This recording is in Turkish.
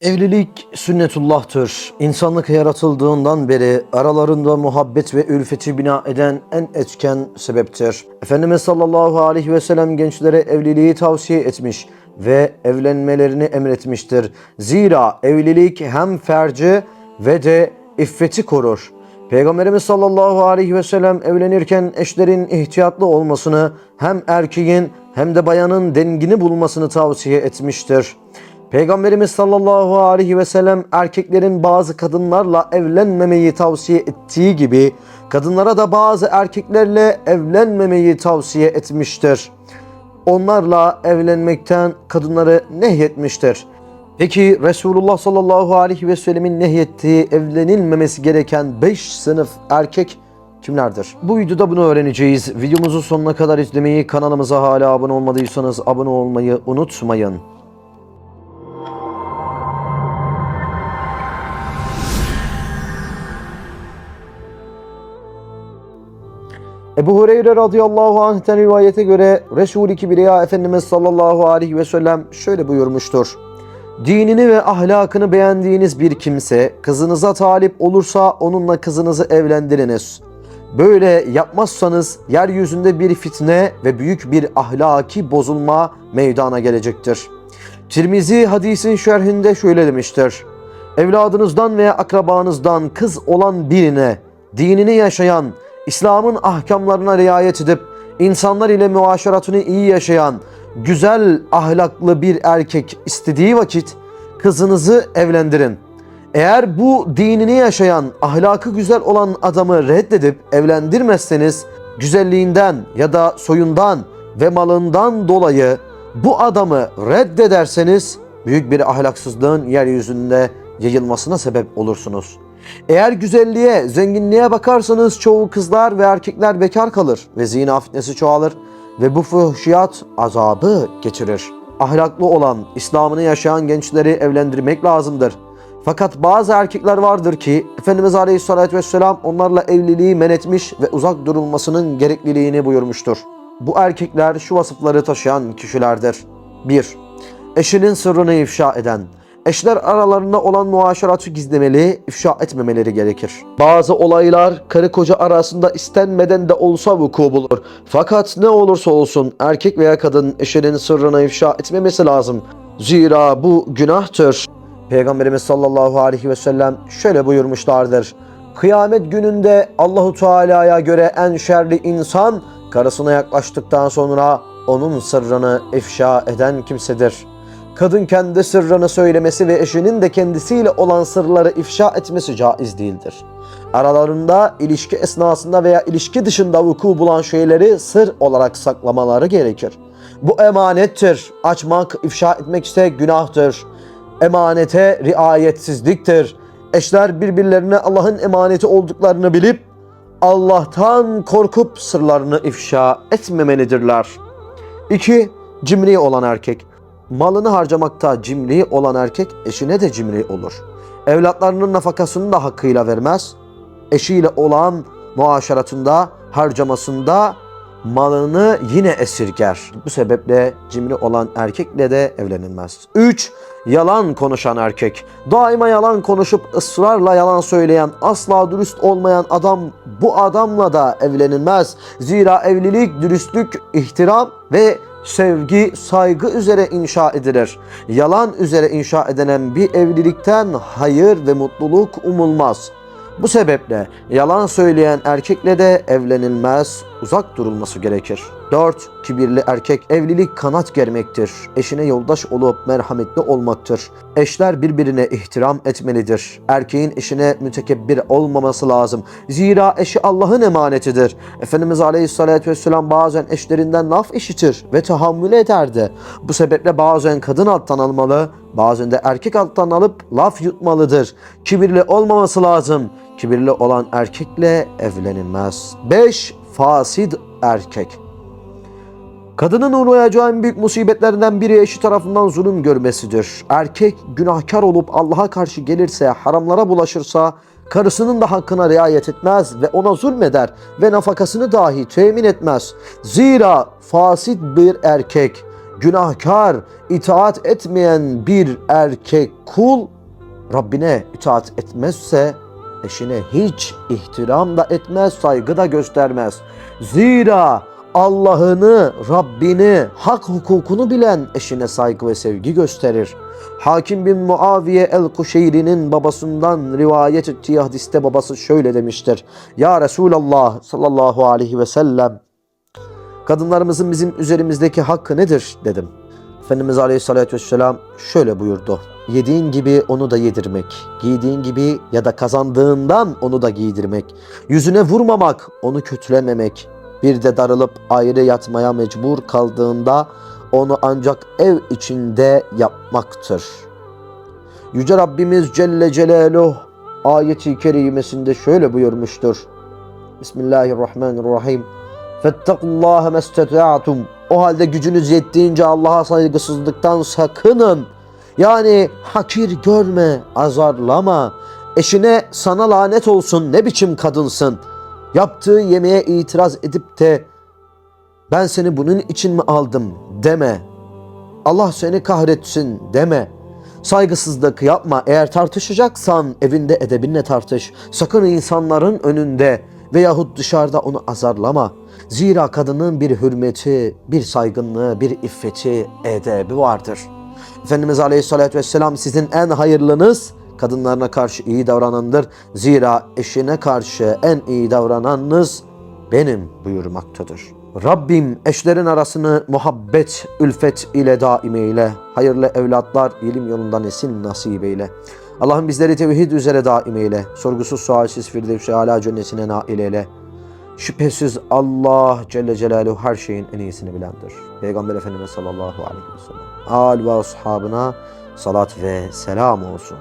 Evlilik sünnetullah'tır. İnsanlık yaratıldığından beri aralarında muhabbet ve ülfeti bina eden en etken sebeptir. Efendimiz sallallahu aleyhi ve sellem gençlere evliliği tavsiye etmiş ve evlenmelerini emretmiştir. Zira evlilik hem ferci ve de iffeti korur. Peygamberimiz sallallahu aleyhi ve sellem evlenirken eşlerin ihtiyatlı olmasını hem erkeğin hem de bayanın dengini bulmasını tavsiye etmiştir. Peygamberimiz sallallahu aleyhi ve sellem erkeklerin bazı kadınlarla evlenmemeyi tavsiye ettiği gibi kadınlara da bazı erkeklerle evlenmemeyi tavsiye etmiştir. Onlarla evlenmekten kadınları nehyetmiştir. Peki Resulullah sallallahu aleyhi ve sellemin nehyettiği evlenilmemesi gereken 5 sınıf erkek kimlerdir? Bu videoda bunu öğreneceğiz. Videomuzu sonuna kadar izlemeyi, kanalımıza hala abone olmadıysanız abone olmayı unutmayın. Ebu Hureyre radıyallahu anh'ten rivayete göre Resul-i Kibriya Efendimiz sallallahu aleyhi ve sellem şöyle buyurmuştur. Dinini ve ahlakını beğendiğiniz bir kimse kızınıza talip olursa onunla kızınızı evlendiriniz. Böyle yapmazsanız yeryüzünde bir fitne ve büyük bir ahlaki bozulma meydana gelecektir. Tirmizi hadisin şerhinde şöyle demiştir. Evladınızdan veya akrabanızdan kız olan birine dinini yaşayan, İslam'ın ahkamlarına riayet edip insanlar ile muaşeratını iyi yaşayan, güzel ahlaklı bir erkek istediği vakit kızınızı evlendirin. Eğer bu dinini yaşayan, ahlakı güzel olan adamı reddedip evlendirmezseniz güzelliğinden ya da soyundan ve malından dolayı bu adamı reddederseniz büyük bir ahlaksızlığın yeryüzünde yayılmasına sebep olursunuz. Eğer güzelliğe, zenginliğe bakarsanız çoğu kızlar ve erkekler bekar kalır ve zina fitnesi çoğalır ve bu fuhşiyat azabı geçirir. Ahlaklı olan, İslam'ını yaşayan gençleri evlendirmek lazımdır. Fakat bazı erkekler vardır ki Efendimiz Aleyhisselatü Vesselam onlarla evliliği men etmiş ve uzak durulmasının gerekliliğini buyurmuştur. Bu erkekler şu vasıfları taşıyan kişilerdir. 1. Eşinin sırrını ifşa eden, Eşler aralarında olan muaşeratı gizlemeli, ifşa etmemeleri gerekir. Bazı olaylar karı koca arasında istenmeden de olsa vuku bulur. Fakat ne olursa olsun erkek veya kadın eşinin sırrını ifşa etmemesi lazım. Zira bu günahtır. Peygamberimiz sallallahu aleyhi ve sellem şöyle buyurmuşlardır. Kıyamet gününde Allahu Teala'ya göre en şerli insan karısına yaklaştıktan sonra onun sırrını ifşa eden kimsedir.'' Kadın kendi sırrını söylemesi ve eşinin de kendisiyle olan sırları ifşa etmesi caiz değildir. Aralarında ilişki esnasında veya ilişki dışında vuku bulan şeyleri sır olarak saklamaları gerekir. Bu emanettir. Açmak, ifşa etmek ise günahtır. Emanete riayetsizliktir. Eşler birbirlerine Allah'ın emaneti olduklarını bilip Allah'tan korkup sırlarını ifşa etmemelidirler. 2. Cimri olan erkek malını harcamakta cimri olan erkek eşine de cimri olur. Evlatlarının nafakasını da hakkıyla vermez. Eşiyle olan muaşeratında, harcamasında malını yine esirger. Bu sebeple cimri olan erkekle de evlenilmez. 3. Yalan konuşan erkek. Daima yalan konuşup ısrarla yalan söyleyen, asla dürüst olmayan adam bu adamla da evlenilmez. Zira evlilik, dürüstlük, ihtiram ve sevgi, saygı üzere inşa edilir. Yalan üzere inşa edilen bir evlilikten hayır ve mutluluk umulmaz. Bu sebeple yalan söyleyen erkekle de evlenilmez, uzak durulması gerekir. 4. Kibirli erkek evlilik kanat germektir. Eşine yoldaş olup merhametli olmaktır. Eşler birbirine ihtiram etmelidir. Erkeğin eşine mütekebbir olmaması lazım. Zira eşi Allah'ın emanetidir. Efendimiz Aleyhisselatü Vesselam bazen eşlerinden laf işitir ve tahammül ederdi. Bu sebeple bazen kadın alttan almalı, bazen de erkek alttan alıp laf yutmalıdır. Kibirli olmaması lazım. Kibirli olan erkekle evlenilmez. 5. Fasid erkek. Kadının uğrayacağı en büyük musibetlerinden biri eşi tarafından zulüm görmesidir. Erkek günahkar olup Allah'a karşı gelirse, haramlara bulaşırsa, karısının da hakkına riayet etmez ve ona zulmeder ve nafakasını dahi temin etmez. Zira fasit bir erkek günahkar, itaat etmeyen bir erkek kul Rabbine itaat etmezse eşine hiç ihtiram da etmez, saygı da göstermez. Zira Allah'ını, Rabbini, hak hukukunu bilen eşine saygı ve sevgi gösterir. Hakim bin Muaviye el-Kuşeyri'nin babasından rivayet ettiği hadiste babası şöyle demiştir. Ya Resulallah sallallahu aleyhi ve sellem kadınlarımızın bizim üzerimizdeki hakkı nedir dedim. Efendimiz Aleyhisselatü Vesselam şöyle buyurdu. Yediğin gibi onu da yedirmek, giydiğin gibi ya da kazandığından onu da giydirmek, yüzüne vurmamak, onu kötülememek, bir de darılıp ayrı yatmaya mecbur kaldığında onu ancak ev içinde yapmaktır. Yüce Rabbimiz Celle Celaluhu ayeti kerimesinde şöyle buyurmuştur. Bismillahirrahmanirrahim. Fettakullaha mesteta'tum. O halde gücünüz yettiğince Allah'a saygısızlıktan sakının. Yani hakir görme, azarlama. Eşine sana lanet olsun ne biçim kadınsın. Yaptığı yemeğe itiraz edip de ben seni bunun için mi aldım deme. Allah seni kahretsin deme. Saygısızlık yapma. Eğer tartışacaksan evinde edebinle tartış. Sakın insanların önünde veyahut dışarıda onu azarlama. Zira kadının bir hürmeti, bir saygınlığı, bir iffeti, edebi vardır. Efendimiz Aleyhisselatü Vesselam sizin en hayırlınız kadınlarına karşı iyi davranandır. Zira eşine karşı en iyi davrananınız benim buyurmaktadır. Rabbim eşlerin arasını muhabbet, ülfet ile daim eyle. Hayırlı evlatlar ilim yolundan esin nasip eyle. Allah'ım bizleri tevhid üzere daim eyle. Sorgusuz sualsiz Firdevs-i Ala cennetine nail eyle. Şüphesiz Allah Celle Celaluhu her şeyin en iyisini bilendir. Peygamber Efendimiz sallallahu aleyhi ve sellem. Al ve ashabına salat ve selam olsun.